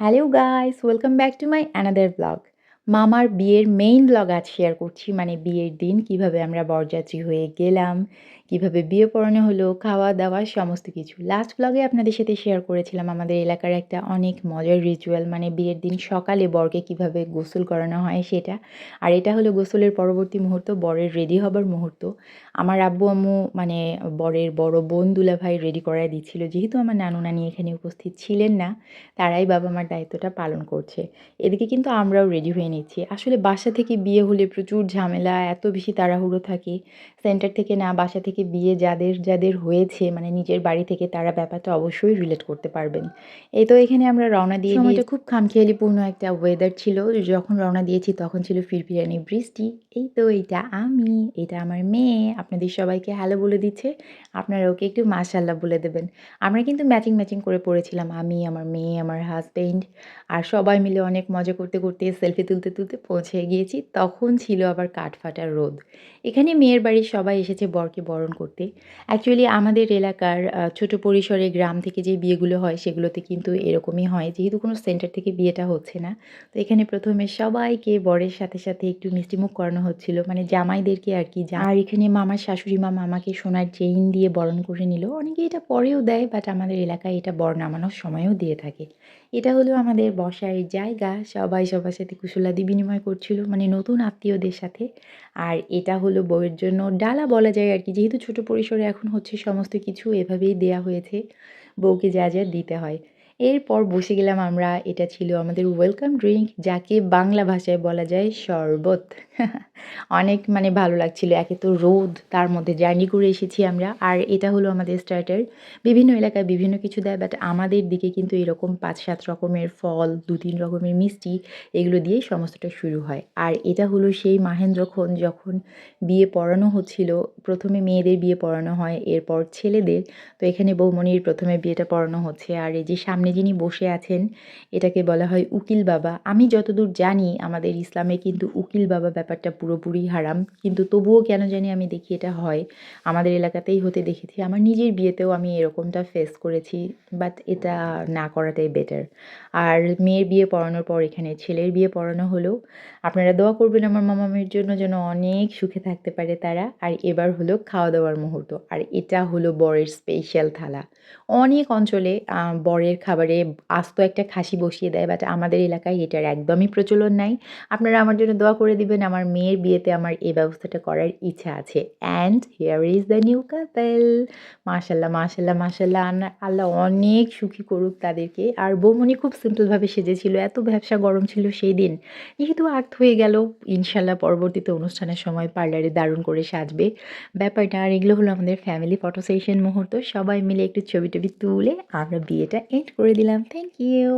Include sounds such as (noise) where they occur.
hello guys welcome back to my another blog মামার বিয়ের main blog আজ share করছি। মানে বিয়ের দিন, কীভাবে আমরা বরযাত্রী হয়ে গেলাম, কীভাবে বিয়ে পড়ানো হলো, খাওয়া দাওয়া, সমস্ত কিছু। লাস্ট ব্লগে আপনাদের সাথে শেয়ার করেছিলাম আমাদের এলাকার একটা অনেক মজার রিচুয়াল মানে বিয়ের দিন সকালে বরকে কীভাবে গোসল করানো হয় সেটা। আর এটা হলো গোসলের পরবর্তী মুহূর্ত, বরের রেডি হবার মুহূর্ত। আমার আব্বু আম্মু মানে বরের বড় বোন দুলা ভাই রেডি করায় দিচ্ছিল। যেহেতু আমার নানু নানি এখানে উপস্থিত ছিলেন না, তারাই বাবা মার দায়িত্বটা পালন করছে। এদিকে কিন্তু আমরাও রেডি হয়ে নিচ্ছি। আসলে বাসা থেকে বিয়ে হলে প্রচুর ঝামেলা, এত বেশি তাড়াহুড়ো থাকে। সেন্টার থেকে না, বাসা থেকে বিয়ে যাদের যাদের হয়েছে মানে নিজের বাড়ি থেকে তারা ব্যাপারটা অবশ্যই রিলেট করতে পারবেন। এই তো এখানে আমরা রওনা দিয়ে সময়টা খুব খামখেয়ালিপূর্ণ একটা ওয়েদার ছিল। যখন রওনা দিয়েছি, তখন ছিল ফিরফিরানি বৃষ্টি। এই তো এইটা আমি, এটা আমার মেয়ে। আপনাদের সবাইকে হ্যালো বলে দিচ্ছে। আপনারা ওকে একটু মাশাল্লাহ বলে দেবেন। আমরা কিন্তু ম্যাচিং ম্যাচিং করে পড়েছিলাম। আমি, আমার মেয়ে, আমার হাজবেন্ড আর সবাই মিলে অনেক মজা করতে করতে সেলফি তুলতে তুলতে তুলতে পৌঁছে গিয়েছি। তখন ছিল আবার কাঠফাটার রোদ। এখানে মেয়ের বাড়ির সবাই এসেছে বরকে বরণ করতে। অ্যাকচুয়ালি আমাদের এলাকার ছোট পরিসরে গ্রাম থেকে যে বিয়েগুলো হয়, সেগুলোতে কিন্তু এরকমই হয়। যেহেতু কোনো সেন্টার থেকে বিয়েটা হচ্ছে না। তো এখানে প্রথমে সবাইকে বরের সাথে সাথে একটু মিষ্টিমুখ করানো হচ্ছিল। মানে জামাইদেরকে আর কি আর এখানে মামার শাশুড়ি মা মামাকে সোনার চেইন দিয়ে বরণ করে নিল। অনেকে এটা পরেও দেয় বাট আমাদের এলাকায় এটা বর নামানোর সময়ও দিয়ে থাকে। এটা হলো আমাদের বসার জায়গা। সবাই সবার সাথে কুশলাদি বিনিময় করছিল মানে নতুন আত্মীয়দের সাথে। আর এটা হলো বউয়ের জন্য ডালা বলা যায় আর কি, যেহেতু ছোট পরিসরে এখন হচ্ছে সমস্ত কিছু এভাবেই দেয়া হয়েছে, বউকে যা যা দিতে হয়। এরপর বসে গেলাম আমরা, এটা ছিল আমাদের ওয়েলকাম ড্রিঙ্ক যাকে বাংলা ভাষায় বলা যায় শরবত। (laughs) অনেক মানে ভালো লাগছিল, একে তো রোদ, তার মধ্যে জার্নি করে এসেছি আমরা। আর এটা হলো আমাদের স্টার্টার বিভিন্ন এলাকায় বিভিন্ন কিছু দেয় বাট আমাদের দিকে কিন্তু এরকম পাঁচ সাত রকমের ফল দু তিন রকমের মিষ্টি, এগুলো দিয়ে সমস্তটা শুরু হয়। আর এটা হলো সেই মাহেন্দ্রক্ষণ যখন বিয়ে পড়ানো হচ্ছিল, প্রথমে মেয়েদের বিয়ে পড়ানো হয়, এরপর ছেলেদের। তো এখানে বৌমনির প্রথমে বিয়েটা পড়ানো হচ্ছে। আর এই যে সামনে যিনি বসে আছেন, এটাকে বলা হয় উকিল বাবা। আমি যতদূর জানি, আমাদের ইসলামে কিন্তু উকিল বাবা ব্যাপারটা পুরোপুরি হারাম। কিন্তু তবুও কেন জানি আমি দেখি এটা হয়। আমাদের এলাকাতেই হতে দেখেছি। আমার নিজের বিয়েতেও আমি এরকমটা ফেস করেছি বাট এটা না করাটাই বেটার আর মেয়ের বিয়ে পড়ানোর পর এখানে ছেলের বিয়ে পড়ানো হলো। আপনারা দোয়া করবেন আমার মামামের জন্য যেন অনেক সুখে থাকতে পারে তারা। আর এবার হলো খাওয়া দাওয়ার মুহূর্ত। আর এটা হলো বরের স্পেশাল থালা। অনেক অঞ্চলে বরের খাবারে আস্ত একটা খাসি বসিয়ে দেয় বাট আমাদের এলাকায় এটার একদমই প্রচলন নাই। আপনারা আমার জন্য দোয়া করে দিবেন, আমার মেয়ের বিয়েতে আমার এই ব্যবস্থাটা করার ইচ্ছা আছে। And here is the new couple মাশাল্লাহ মাশাল্লাহ মাশাল্লাহ। আল্লাহ অনেক সুখী করুক তাদেরকে। আর বৌমনি খুব সিম্পলভাবে সেজেছিল, এত ব্যবসা গরম ছিল সেই দিন। যেহেতু আর্থ হয়ে গেল, ইনশাল্লাহ পরবর্তীতে অনুষ্ঠানের সময় পার্লারে দারুণ করে সাজবে। ব্যাপারটা আর এগুলো হলো আমাদের ফ্যামিলি ফটো সেশন মুহূর্ত। সবাই মিলে একটু ছবি টবি তুলে আমরা বিয়েটা এন্ড করে দিলাম থ্যাংক ইউ